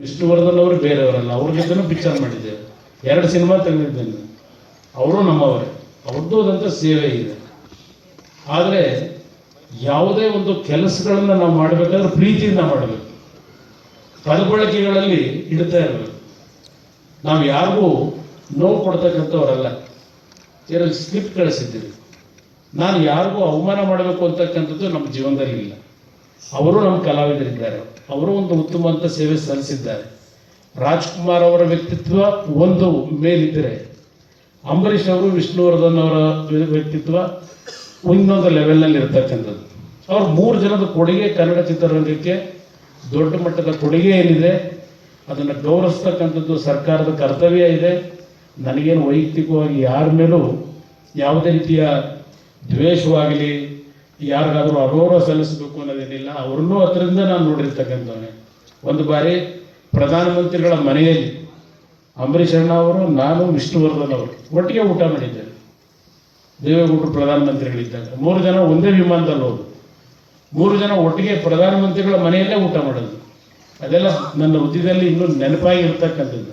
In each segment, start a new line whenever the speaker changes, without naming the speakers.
ವಿಷ್ಣುವರ್ಧನ್ ಅವರು ಬೇರೆಯವರಲ್ಲ ಅವ್ರ ಜೊತೆನೂ ಪಿಕ್ಚರ್ ಮಾಡಿದ್ದೇವೆ ಎರಡು ಸಿನಿಮಾ ತೆಗೆದಿದ್ದೇನೆ. ಅವರು ನಮ್ಮವರೇ. ಅವ್ರದ್ದು ಆದಂಥ ಸೇವೆ ಇದೆ. ಆದರೆ ಯಾವುದೇ ಒಂದು ಕೆಲಸಗಳನ್ನು ನಾವು ಮಾಡಬೇಕಾದ್ರೆ ಪ್ರೀತಿಯಿಂದ ಮಾಡಬೇಕು. ಪದಬಳಕೆಗಳಲ್ಲಿ ಇಡ್ತಾ ಇರಬೇಕು. ನಾವು ಯಾರಿಗೂ ನೋವು ಕೊಡ್ತಕ್ಕಂಥವರಲ್ಲ. ಇದರಲ್ಲಿ ಸ್ಲಿಪ್ ಕಳಿಸಿದ್ದೀರಿ. ನಾನು ಯಾರಿಗೂ ಅವಮಾನ ಮಾಡಬೇಕು ಅಂತಕ್ಕಂಥದ್ದು ನಮ್ಮ ಜೀವನದಲ್ಲಿ ಇಲ್ಲ. ಅವರು ನಮ್ಮ ಕಲಾವಿದರಿದ್ದಾರೆ. ಅವರು ಒಂದು ಉತ್ತಮವಂತ ಸೇವೆ ಸಲ್ಲಿಸಿದ್ದಾರೆ. ರಾಜ್ಕುಮಾರ್ ಅವರ ವ್ಯಕ್ತಿತ್ವ ಒಂದು ಮೇಲಿದ್ದರೆ, ಅಂಬರೀಷ್ ಅವರು ವಿಷ್ಣುವರ್ಧನ್ ಅವರ ವ್ಯಕ್ತಿತ್ವ ಇನ್ನೊಂದು ಲೆವೆಲ್ನಲ್ಲಿ ಇರ್ತಕ್ಕಂಥದ್ದು. ಅವ್ರ ಮೂರು ಜನದ ಕೊಡುಗೆ ಕನ್ನಡ ಚಿತ್ರರಂಗಕ್ಕೆ ದೊಡ್ಡ ಮಟ್ಟದ ಕೊಡುಗೆ ಏನಿದೆ, ಅದನ್ನು ಗೌರವಿಸ್ತಕ್ಕಂಥದ್ದು ಸರ್ಕಾರದ ಕರ್ತವ್ಯ ಇದೆ. ನನಗೇನು ವೈಯಕ್ತಿಕವಾಗಿ ಯಾರ ಮೇಲೂ ಯಾವುದೇ ರೀತಿಯ ದ್ವೇಷವಾಗಲಿ ಯಾರಿಗಾದರೂ ಅಗೌರವ ಸಲ್ಲಿಸಬೇಕು ಅನ್ನೋದೇನಿಲ್ಲ, ಅವ್ರನ್ನೂ ಹತ್ರದಿಂದ ನಾನು ನೋಡಿರ್ತಕ್ಕಂಥವನೇ. ಒಂದು ಬಾರಿ ಪ್ರಧಾನಮಂತ್ರಿಗಳ ಮನೆಯಲ್ಲಿ ಅಂಬರೀಷ್ ಅಣ್ಣ ಅವರು, ನಾನು ವಿಷ್ಣುವರ್ಧನ್ ಅವರು ಒಟ್ಟಿಗೆ ಊಟ ಮಾಡಿದ್ದೇವೆ ದೇವೇಗೌಡರು ಪ್ರಧಾನಮಂತ್ರಿಗಳಿದ್ದಾಗ. ಮೂರು ಜನ ಒಂದೇ ವಿಮಾನದಲ್ಲಿ ಹೋದ್ರು. ಮೂರು ಜನ ಒಟ್ಟಿಗೆ ಪ್ರಧಾನಮಂತ್ರಿಗಳ ಮನೆಯಲ್ಲೇ ಊಟ ಮಾಡೋದು. ಅದೆಲ್ಲ ನನ್ನ ಹುದ್ದೆಯಲ್ಲಿ ಇನ್ನೂ ನೆನಪಾಗಿ ಇರ್ತಕ್ಕಂಥದ್ದು.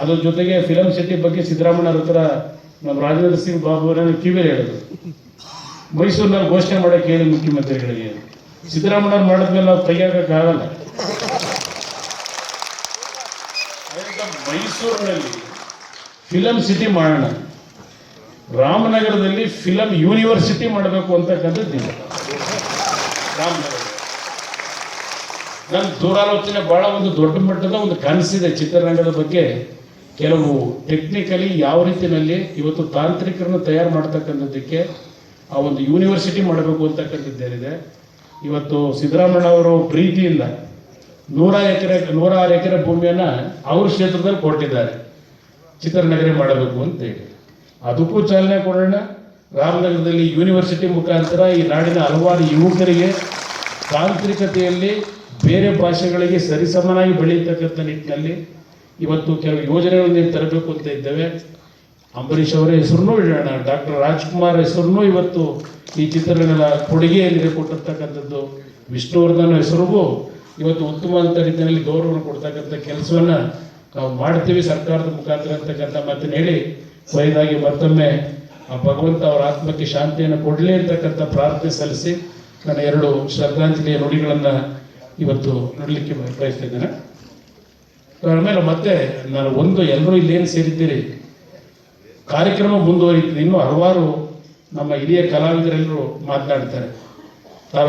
ಅದ್ರ ಜೊತೆಗೆ ಫಿಲಂ ಸಿಟಿ ಬಗ್ಗೆ ಸಿದ್ದರಾಮಯ್ಯ ಹತ್ರ ನಮ್ಮ ರಾಜೇಂದ್ರ ಸಿಂಗ್ ಬಾಬು ಅವರನ್ನು ಕಿವಿಯಲ್ಲಿ ಹೇಳಿದ್ರು. ಮೈಸೂರಿನಲ್ಲಿ ಘೋಷಣೆ ಮಾಡಕ್ಕೆ ಹೇಳಿ ಮುಖ್ಯಮಂತ್ರಿಗಳಿಗೆ? ಸಿದ್ದರಾಮಯ್ಯ ಮಾಡಿದ್ಮೇಲೆ ನಾವು ತೆಗಿಯೋಕ್ಕಾಗಲ್ಲ ಮೈಸೂರಿನಲ್ಲಿ ಫಿಲಂ ಸಿಟಿ ಮಾಡೋಣ. ರಾಮನಗರದಲ್ಲಿ ಫಿಲಂ ಯೂನಿವರ್ಸಿಟಿ ಮಾಡಬೇಕು ಅಂತಕ್ಕಂಥದ್ದು ರಾಮನಗರ. ನನ್ನ ದೂರಾಲೋಚನೆ ಬಹಳ ಒಂದು ದೊಡ್ಡ ಮಟ್ಟದ ಒಂದು ಕನಸಿದೆ ಚಿತ್ರರಂಗದ ಬಗ್ಗೆ. ಕೆಲವು ಟೆಕ್ನಿಕಲಿ ಯಾವ ರೀತಿಯಲ್ಲಿ ಇವತ್ತು ತಾಂತ್ರಿಕರನ್ನು ತಯಾರು ಮಾಡ್ತಕ್ಕಂಥದ್ದಕ್ಕೆ ಆ ಒಂದು ಯೂನಿವರ್ಸಿಟಿ ಮಾಡಬೇಕು ಅಂತಕ್ಕಂಥದ್ದೇನಿದೆ ಇವತ್ತು ಸಿದ್ದರಾಮಯ್ಯ ಅವರು ಪ್ರೀತಿಯಿಂದ ನೂರ ಎಕರೆ, ನೂರಾರು ಎಕರೆ ಭೂಮಿಯನ್ನು ಅವ್ರ ಕ್ಷೇತ್ರದಲ್ಲಿ ಕೊಟ್ಟಿದ್ದಾರೆ. ಚಿತ್ರನಗರಿ ಮಾಡಬೇಕು ಅಂತೇಳಿ. ಅದಕ್ಕೂ ಚಾಲನೆ ಕೊಡೋಣ. ರಾಮನಗರದಲ್ಲಿ ಯೂನಿವರ್ಸಿಟಿ ಮುಖಾಂತರ ಈ ನಾಡಿನ ಹಲವಾರು ಯುವಕರಿಗೆ ತಾಂತ್ರಿಕತೆಯಲ್ಲಿ ಬೇರೆ ಭಾಷೆಗಳಿಗೆ ಸರಿಸಮನಾಗಿ ಬೆಳೀತಕ್ಕಂಥ ನಿಟ್ಟಿನಲ್ಲಿ ಇವತ್ತು ಕೆಲವು ಯೋಜನೆಗಳನ್ನು ತರಬೇಕು ಅಂತ ಇದ್ದೇವೆ. ಅಂಬರೀಷ್ ಅವರ ಹೆಸರನ್ನೂ ಡಾಕ್ಟರ್ ರಾಜ್ಕುಮಾರ್ ಹೆಸರನ್ನು ಇವತ್ತು ಈ ಚಿತ್ರರಂಗದ ಕೊಡುಗೆಯಲ್ಲಿ ಕೊಟ್ಟಿರ್ತಕ್ಕಂಥದ್ದು. ವಿಷ್ಣುವರ್ಧನ್ ಹೆಸರಿಗೂ ಇವತ್ತು ಉತ್ತಮವಂತ ರೀತಿಯಲ್ಲಿ ಗೌರವ ಕೊಡ್ತಕ್ಕಂಥ ಕೆಲಸವನ್ನ ನಾವು ಮಾಡ್ತೀವಿ ಸರ್ಕಾರದ ಮುಖಾಂತರ ಅಂತಕ್ಕಂಥ ಮಾತನ್ನು ಹೇಳಿ ಕೊನೆಯದಾಗಿ ಮತ್ತೊಮ್ಮೆ ಆ ಭಗವಂತ ಅವರ ಆತ್ಮಕ್ಕೆ ಶಾಂತಿಯನ್ನು ಕೊಡಲಿ ಅಂತಕ್ಕಂಥ ಪ್ರಾರ್ಥನೆ ಸಲ್ಲಿಸಿ ನನ್ನ ಎರಡು ಶ್ರದ್ಧಾಂಜಲಿಯ ನುಡಿಗಳನ್ನು ಇವತ್ತು ನೋಡಲಿಕ್ಕೆ ಇದ್ದೇನೆ. ಆಮೇಲೆ ಮತ್ತೆ ನಾನು ಒಂದು ಎಲ್ಲರೂ ಇಲ್ಲೇನು ಸೇರಿದ್ದೀರಿ. ಕಾರ್ಯಕ್ರಮ ಮುಂದುವರಿಯುತ್ತದೆ ಇನ್ನೂ ಹಲವಾರು ನಮ್ಮ ಹಿರಿಯ ಕಲಾವಿದರೆಲ್ಲರೂ ಮಾತನಾಡ್ತಾರೆ. ತಾವೆಲ್ಲ